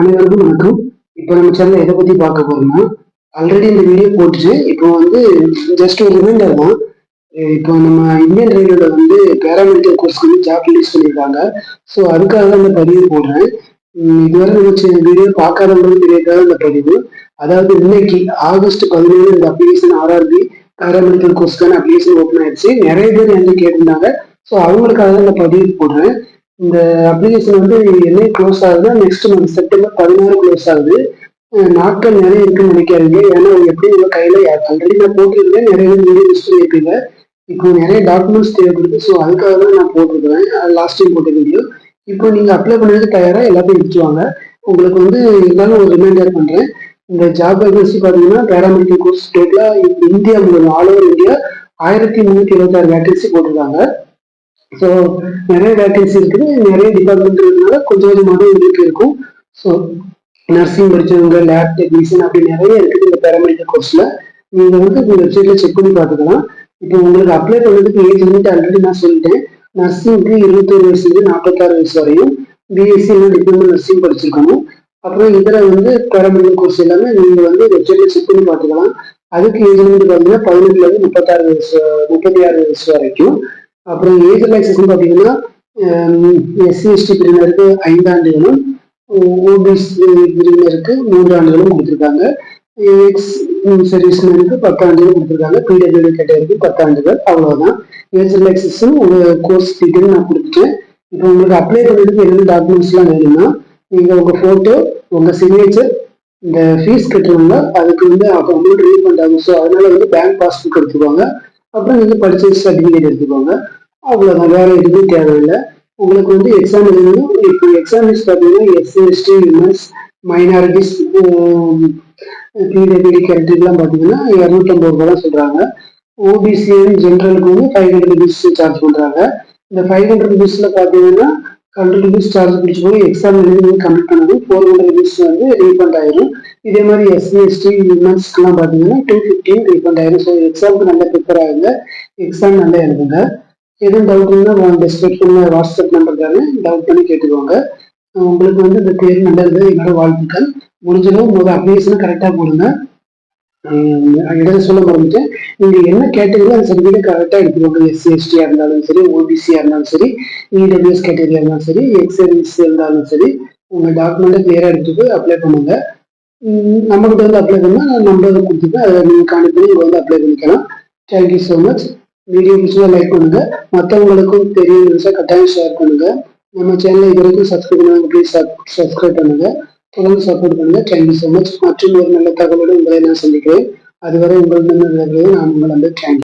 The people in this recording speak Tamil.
அனைவருக்கும் வணக்கம். இப்போ நம்ம சேனல் எதை பத்தி பார்க்க போறோம்னா ஆல்ரெடி இந்த வீடியோ போட்டுச்சு இப்போ வந்து ஜஸ்ட் ஒரு ரிமைண்டர் தான். இப்போ நம்ம இந்தியன் ரயில்வேல வந்து பேராமெடிக்கல் கோர்ஸ் வந்து ஜாப் ரிலீஸ் பண்ணியிருக்காங்க. ஸோ அதுக்காக தான் இந்த பதிவு போடுறேன். இதுவரை நம்ம வீடியோ பார்க்காதவங்களும் தெரியாத இந்த பதிவு. அதாவது இன்னைக்கு ஆகஸ்ட் பதினேழு இந்த அப்ளிகேஷன் ஆர்ஆர்பி பேராமெடிக்கல் கோர்ஸ்க்கான அப்ளிகேஷன் ஓப்பன் ஆயிடுச்சு. நிறைய பேர் என்கிட்ட கேட்டிருந்தாங்க. ஸோ அவங்களுக்காக தான் இந்த பதிவு போடுறேன். இந்த அப்ளிகேஷன் வந்து என்ன க்ளோஸ் ஆகுதுன்னா நெக்ஸ்ட் மந்த் செப்டம்பர் பதினாறு க்ளோஸ் ஆகுது. நாட்கள் நிறைய இருக்குன்னு நினைக்காதீங்க. ஏன்னா எப்படி உங்க கையில ஆல்ரெடி நான் போட்டிருக்கேன் நிறைய பேர் வீடியோ லிஸ்ட் பண்ணியிருப்பீங்க இப்போ நிறைய டாக்குமெண்ட்ஸ் தேவைப்படுது. ஸோ அதுக்காக தான் நான் போட்டிருக்கிறேன். லாஸ்ட் டைம் போட்ட வீடியோ இப்போ நீங்க அப்ளை பண்ணது தயாராக எல்லாத்தையும் எடுத்துவாங்க உங்களுக்கு வந்து இருந்தாலும் ஒரு ரிமைண்டர் பண்றேன். இந்த ஜாப் வேகன்சி பார்த்தீங்கன்னா பேராமெடிக்கல் கோர்ஸ் டோட்டலா இந்தியா முழுவதும் ஆல் ஓவர் இந்தியா ஆயிரத்தி முந்நூற்றி இருபத்தாறு வேகன்சி போட்டிருக்காங்க. ஸோ நிறைய வேக்கன்சி இருக்குது. நிறைய டிபார்ட்மெண்ட் இருக்கிறதுனால கொஞ்சம் கொஞ்சமாக உங்களுக்கு இருக்கும். ஸோ நர்சிங் படிச்சவங்க லேப் டெக்னீஷியன் அப்படி நிறைய இருக்குது இந்த பேராமெடிக்கல் கோர்ஸில் நீங்கள் வந்து இந்த வெப்சைட்டில் செக் பண்ணி பார்த்துக்கலாம். இப்போ உங்களுக்கு அப்ளை பண்ணுறதுக்கு ஏஜ் லிமிட் ஆல்ரெடி நான் சொல்லிட்டேன். நர்சிங்க்கு இருபத்தோரு வயசுலேருந்து நாற்பத்தாறு வயசு வரையும் பிஎஸ்சி டிப்ளமோ நர்சிங் படிச்சிருக்கணும். அப்புறம் இதில் வந்து பேராமெடிக்கல் கோர்ஸ் எல்லாமே நீங்கள் வந்து வெப்சைட்டில் செக் பண்ணி பார்த்துக்கலாம். அதுக்கு ஏஜ் லிமிட் பார்த்தீங்கன்னா பதினெட்டுல இருந்து முப்பத்தாறு வயசு முப்பத்தி ஆறு வயசு வரைக்கும். அப்புறம் ஏஜ் ரிலாக்ஸேஷன் பார்த்தீங்கன்னா எஸ்சி எஸ்டி பிரிவினருக்கு ஐந்து ஆண்டுகளும் ஓபிசி பிரிவினருக்கு மூன்று ஆண்டுகளும் கொடுத்துருக்காங்க. எக்ஸ் சர்வீஸ்மேனுக்கு பத்து ஆண்டுகள் கொடுத்துருக்காங்க. பிடபிள்யூ கேட்டகரிக்கு பத்து ஆண்டுகள் அவ்வளவுதான். ஏஜ் ரிலாக்ஸேஷன் ஒரு கோர்ஸ் டீட்டெயில் நான் கொடுத்துட்டேன். இப்போ உங்களுக்கு அப்ளை பண்ணுறதுக்கு எந்த டாக்குமெண்ட்ஸ்லாம் வேணும்னா நீங்கள் உங்கள் ஃபோட்டோ உங்கள் சிக்னேச்சர் இந்த ஃபீஸ் கட்டுறவங்க அதுக்கு வந்து அமௌண்ட் ரீஃபண்ட் ஆகும் ஸோ அதனால வந்து பேங்க் பாஸ்புக் எடுத்துக்கோங்க அப்புறம் நீங்கள் படிச்ச சர்டிஃபிகேட் எடுத்துக்கோங்க அவ்வளோதான் வேற எதுவும் தேவையில்லை. உங்களுக்கு வந்து எக்ஸாம் எழுதணும். இப்போ எக்ஸாம் பார்த்தீங்கன்னா SC ST women's minorities PWD கேட்டகரிலாம் பார்த்தீங்கன்னா இரநூத்தம்பது ரூபா தான் சொல்கிறாங்க ஓபிசி ஜென்ரலுக்கு வந்து ஃபைவ் ஹண்ட்ரட் ருபீஸ் சார்ஜ் பண்ணுறாங்க இந்த ஃபைவ் ஹண்ட்ரட் ருபீஸில் பார்த்தீங்கன்னா ஹண்ட்ரட் ருபீஸ் சார்ஜ் பிடிச்சி போய் எக்ஸாம் எழுதி கம்ப்ளீட் பண்ணது ஃபோர் ஹண்ட்ரட் ருபீஸ் வந்து ரீஃபண்ட் ஆயிரும். இதே மாதிரி எஸ்சி எஸ்டி விமன்ஸ்க்குலாம் பார்த்தீங்கன்னா டூ ஃபிஃப்டின் ரீஃபண்ட் ஆயிரும். ஸோ எக்ஸாமுக்கு நல்லா ப்ரிப்பேர் ஆகுங்க. எக்ஸாம் நல்லா எழுதுங்க. எதுவும் டவுட் இருந்தால் டிஸ்கிரிப்ஷனில் வாட்ஸ்அப் நம்பர் தானே டவுட் பண்ணி கேட்டுக்கோங்க. உங்களுக்கு வந்து இந்த தேர்வு நல்லது என்னோட வாழ்த்துக்கள். முடிஞ்சளவு முதல் அப்ளிகேஷனை கரெக்டாக போடுங்க. இடது சொல்ல மறந்துட்டேன். நீங்கள் என்ன கேட்டகரியோ அந்த சர்டிஃபிகேட் கரெக்டாக எடுத்துக்கோங்க. எஸ்சி இருந்தாலும் சரி ஓபிசியாக இருந்தாலும் சரி இடபிள்யூஎஸ் கேட்டகரியாக இருந்தாலும் சரி எக்ஸ்என்ஸ் இருந்தாலும் சரி உங்கள் டாக்குமெண்ட்டை கிளியராக எடுத்துட்டு அப்ளை பண்ணுங்க. நம்மகிட்ட வந்து அப்ளை பண்ணால் நம்பர் கொடுத்துட்டு அதை நீங்கள் கான்டெக்ட் பண்ணி வந்து அப்ளை பண்ணிக்கலாம். Thank you so much video பிடிச்சா லைக் பண்ணுங்க. மற்றவங்களுக்கும் தெரிய கட்டாயம் ஷேர் பண்ணுங்க. நம்ம சேனலை இது வரைக்கும் சப்ஸ்கிரைப் பண்ணுவாங்க ப்ளீஸ் சப்ஸ்கிரைப் பண்ணுங்க. தொடர்ந்து சப்போர்ட் பண்ணுங்க. தேங்க்யூ ஸோ மச் மற்றும் ஒரு நல்ல தகவலோடு உங்களை நான் சந்திக்கிறேன். அதுவரை உங்களிடம் நான் உங்கள் வந்து தேங்க்யூ